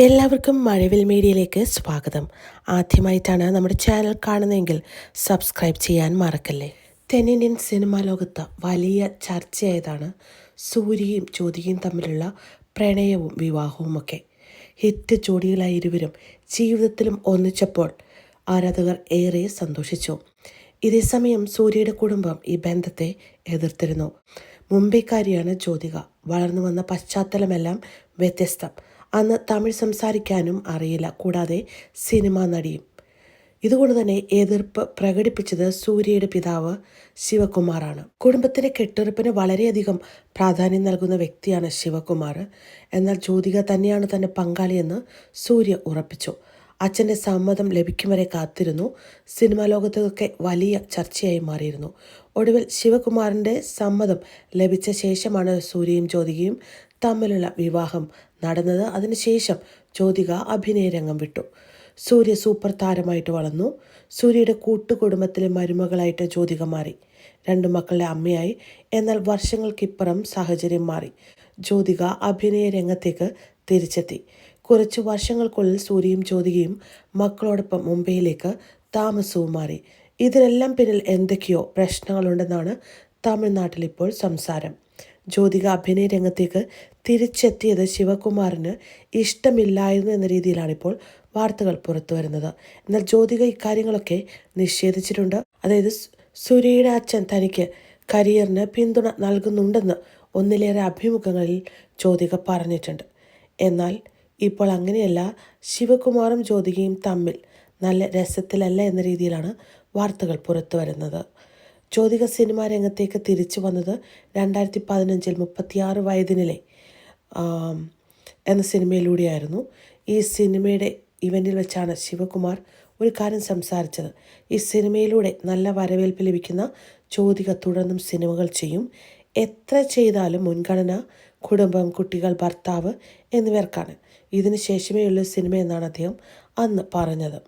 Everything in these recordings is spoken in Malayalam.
എല്ലാവർക്കും മഴവിൽ മീഡിയയിലേക്ക് സ്വാഗതം. ആദ്യമായിട്ടാണ് നമ്മുടെ ചാനൽ കാണുന്നതെങ്കിൽ സബ്സ്ക്രൈബ് ചെയ്യാൻ മറക്കല്ലേ? തെന്നിന്ത്യൻ സിനിമാ ലോകത്ത് വലിയ ചർച്ചയായതാണ് സൂര്യയും ജ്യോതികയും തമ്മിലുള്ള പ്രണയവും വിവാഹവുമൊക്കെ ഹിറ്റ് ജോഡികളായ ഇരുവരും ജീവിതത്തിലും ഒന്നിച്ചപ്പോൾ ആരാധകർ ഏറെ സന്തോഷിച്ചു. ഇതേസമയം സൂര്യയുടെ കുടുംബം ഈ ബന്ധത്തെ എതിർത്തിരുന്നു. മുംബൈക്കാരിയാണ് ജ്യോതിക. വളർന്നു വന്ന പശ്ചാത്തലമെല്ലാം വ്യത്യസ്തം. അന്ന് തമിഴ് സംസാരിക്കാനും അറിയില്ല കൂടാതെ സിനിമാ നടിയും. ഇതുകൊണ്ട് തന്നെ എതിർപ്പ് പ്രകടിപ്പിച്ചത് സൂര്യയുടെ പിതാവ് ശിവകുമാറാണ്. കുടുംബത്തിന്റെ കെട്ടുറപ്പിന് വളരെയധികം പ്രാധാന്യം നൽകുന്ന വ്യക്തിയാണ് ശിവകുമാർ. എന്നാൽ ജ്യോതിക തന്നെയാണ് തന്റെ പങ്കാളിയെന്ന് സൂര്യ ഉറപ്പിച്ചു. അച്ഛന്റെ സമ്മതം ലഭിക്കും വരെ കാത്തിരുന്നു. സിനിമാ ലോകത്തൊക്കെ വലിയ ചർച്ചയായി മാറിയിരുന്നു. ഒടുവിൽ ശിവകുമാറിന്റെ സമ്മതം ലഭിച്ച ശേഷമാണ് സൂര്യയും ജ്യോതികയും തമ്മിലുള്ള വിവാഹം നടന്നത്. അതിനുശേഷം ജ്യോതിക അഭിനയരംഗം വിട്ടു. സൂര്യ സൂപ്പർ താരമായിട്ട് വളർന്നു. സൂര്യയുടെ കൂട്ടുകുടുംബത്തിലെ മരുമകളായിട്ട് ജ്യോതിക മാറി. രണ്ട് മക്കളുടെ അമ്മയായി. എന്നാൽ വർഷങ്ങൾക്കിപ്പുറം സാഹചര്യം മാറി. ജ്യോതിക അഭിനയ രംഗത്തേക്ക് തിരിച്ചെത്തി. കുറച്ച് വർഷങ്ങൾക്കുള്ളിൽ സൂര്യയും ജ്യോതികയും മക്കളോടൊപ്പം മുംബൈയിലേക്ക് താമസവും മാറി. ഇതിനെല്ലാം പിന്നിൽ എന്തൊക്കെയോ പ്രശ്നങ്ങളുണ്ടെന്നാണ് തമിഴ്നാട്ടിൽ ഇപ്പോൾ സംസാരം. ജ്യോതിക അഭിനയ രംഗത്തേക്ക് തിരിച്ചെത്തിയത് ശിവകുമാറിന് ഇഷ്ടമില്ലായിരുന്നു എന്ന രീതിയിലാണ് ഇപ്പോൾ വാർത്തകൾ പുറത്തു വരുന്നത്. എന്നാൽ ജ്യോതിക ഇക്കാര്യങ്ങളൊക്കെ നിഷേധിച്ചിട്ടുണ്ട്. അതായത് സുരയുടെ അച്ഛൻ തനിക്ക് കരിയറിന് പിന്തുണ നൽകുന്നുണ്ടെന്ന് ഒന്നിലേറെ അഭിമുഖങ്ങളിൽ ജ്യോതിക പറഞ്ഞിട്ടുണ്ട്. എന്നാൽ ഇപ്പോൾ അങ്ങനെയല്ല ശിവകുമാറും ജ്യോതികയും തമ്മിൽ നല്ല രസത്തിലല്ല എന്ന രീതിയിലാണ് വാർത്തകൾ പുറത്തു വരുന്നത്. ജ്യോതിക സിനിമാ രംഗത്തേക്ക് തിരിച്ചു വന്നത് രണ്ടായിരത്തി പതിനഞ്ചിൽ മുപ്പത്തിയാറ് വയതിനിലെ എന്ന സിനിമയിലൂടെയായിരുന്നു. ഈ സിനിമയുടെ ഇവന്റിൽ വെച്ചാണ് ശിവകുമാർ ഒരു കാര്യം സംസാരിച്ചത്. ഈ സിനിമയിലൂടെ നല്ല വരവേൽപ്പ് ലഭിക്കുന്ന ജ്യോതിക തുടർന്നും സിനിമകൾ ചെയ്യും. എത്ര ചെയ്താലും മുൻഗണന കുടുംബം കുട്ടികൾ ഭർത്താവ് എന്നിവർക്കാണ്. ഇതിനു ശേഷമേ ഉള്ള സിനിമ എന്നാണ് അദ്ദേഹം അന്ന് പറഞ്ഞത്.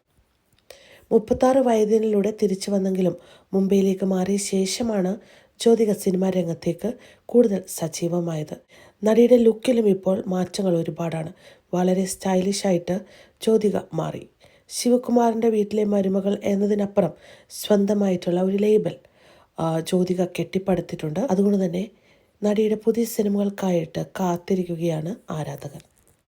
മുപ്പത്താറ് വയതിനിലൂടെ തിരിച്ചു വന്നെങ്കിലും മുംബൈയിലേക്ക് മാറിയ ശേഷമാണ് ജ്യോതിക സിനിമാ രംഗത്തേക്ക് കൂടുതൽ സജീവമായത്. നടിയുടെ ലുക്കിലും ഇപ്പോൾ മാറ്റങ്ങൾ ഒരുപാടാണ്. വളരെ സ്റ്റൈലിഷായിട്ട് ജ്യോതിക മാറി. ശിവകുമാറിന്റെ വീട്ടിലെ മരുമകൾ എന്നതിനപ്പുറം സ്വന്തമായിട്ടുള്ള ഒരു ലേബൽ ജ്യോതിക കെട്ടിപ്പടുത്തിട്ടുണ്ട്. അതുകൊണ്ട് തന്നെ നടിയുടെ പുതിയ സിനിമകൾക്കായിട്ട് കാത്തിരിക്കുകയാണ് ആരാധകർ.